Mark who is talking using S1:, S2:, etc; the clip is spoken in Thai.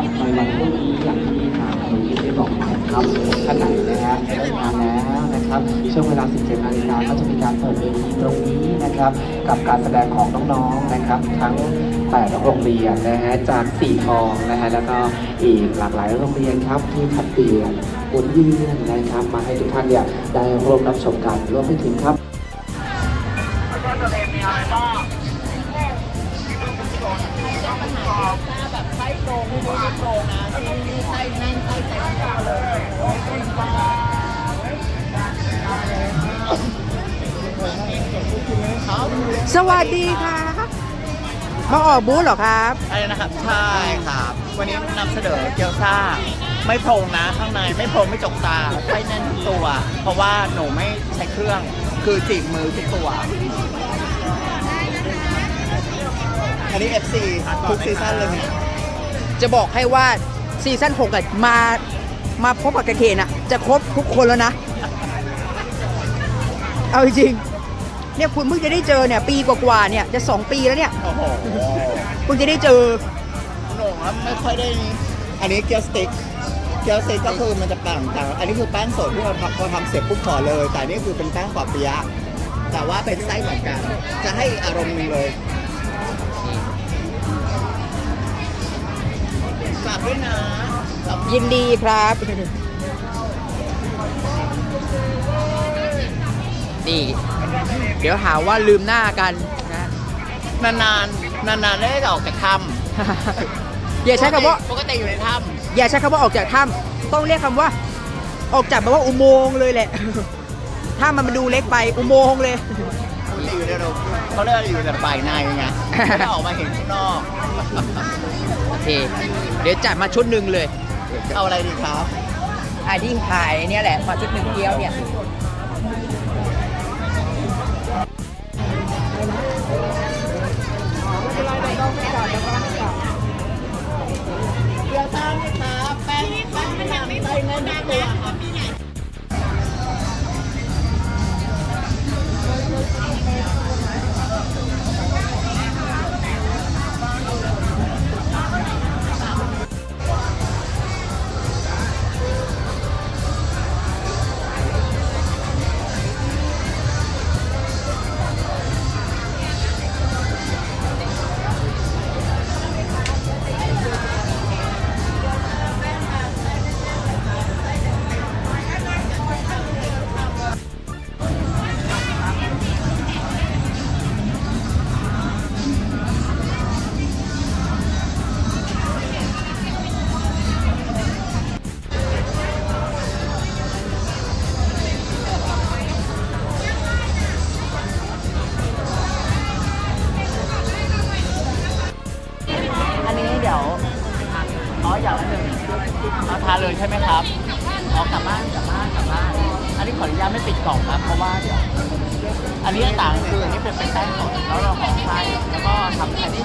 S1: ครับในวันพรุ่งนี้อย่างที่ทางคุณคิดได้บอกนะครับท่านไหนนะฮะได้งานแล้วนะครับช่วงเวลา 17นาฬิกาก็จะมีการเปิดเวทีตรงนี้นะครับ กับการแสดงของน้องๆนะครับ ทั้ง8โรงเรียนนะฮะจากสีทองนะฮะแล้วก็อีกหลากหลายโรงเรียนครับที่ผัดเปลี่ยนหมุนเวียนนะครับมาให้ทุกท่านเนี่ยได้ร่วมรับชมกันร่วมไปถึงครับ
S2: แบ บไส้ตรงไม่รู้ไม่ตรงนะที่ไส้แน่นไส้เต็มยาวเลย
S3: สวัสดีค่ะมาออกบูธเหรอครับ
S2: อะไรนะครับ ใช่ครับ วันนี้นำเสนอเกี๊ยวซ่า ไม่โพรงนะข้างในไม่โพรงไม่จกตาไส้แน่นทุกตัว เพราะว่าหนูไม่ใช้เครื่อง คือจีบมือทุกตัว อันนี้ FC ทุกซีซั่นเลยเนี่ย
S3: จะบอกให้ว่าซีซั่น6อะมา มาพบกับกระเคนอะจะครบทุกคนแล้วนะ เอาจริงๆเนี่ยคุณเพิ่งจะได้เจอเนี่ยปีกว่าๆเนี่ยจะ 2 ปีแล้วเนี่ย
S2: โอ้โห
S3: เพิ่งจะได้เจอ
S2: หนูว่าไม่ค่อยได้นี่อันนี้เกี๊ยวสติ๊กเกี๊ยวสติ๊กก็คือมันจะต่างต่างอันนี้คือแป้งสดที่เราทำพอทำเสร็จปุ๊บขอเลย แต่อันนี่คือเป็นแป้งปอเปี๊ยะแต่ว่าเป็นไส้เหมือนกัน จะให้อารมณ์หนึงเลย ด้วยนะแล้ว
S3: ยินดีครับ นี่ เดี๋ยวหาว่าลืมหน้ากันนะ
S2: นานๆนานๆได้ออกจากถ้ำ
S3: อย่าใช้คำว่า
S2: ปกติอยู่ในถ้
S3: อย่าใช้คำว่าออกจากถ้ำต้องเรียกคำว่า ออกจากแบบว่าอุโมงค์เลยแหละถ้ามันดูเล็กไปอุโมงค์เลยำ
S2: ปกติอยู่ในโรงเขาเรียกว่าอยู่แต่ฝ่ายในไงไม่ได้ออกมาเห็นข้างนอก
S3: โอเค เดี๋ยวจัดมาชุดหนึ่งเลย
S2: เอาอะไรดีครับ
S3: อันที่ขายเนี่ยแหละมาชุดหนึ่งเกี๊ยวเนี่ย
S2: อย่างหนึ่งเอาทานเลยใช่ไหมครับออกลับบ้านกลับบ้านกลับบ้าน อันนี้ขออนุญาตไม่ปิดกล่องครับ เพราะว่าเดี๋ยว อันนี้ต่างคืออันนี้เป็นเป็นแป้งสดแล้วเราห่อไส้แล้วก็ทำอันนี้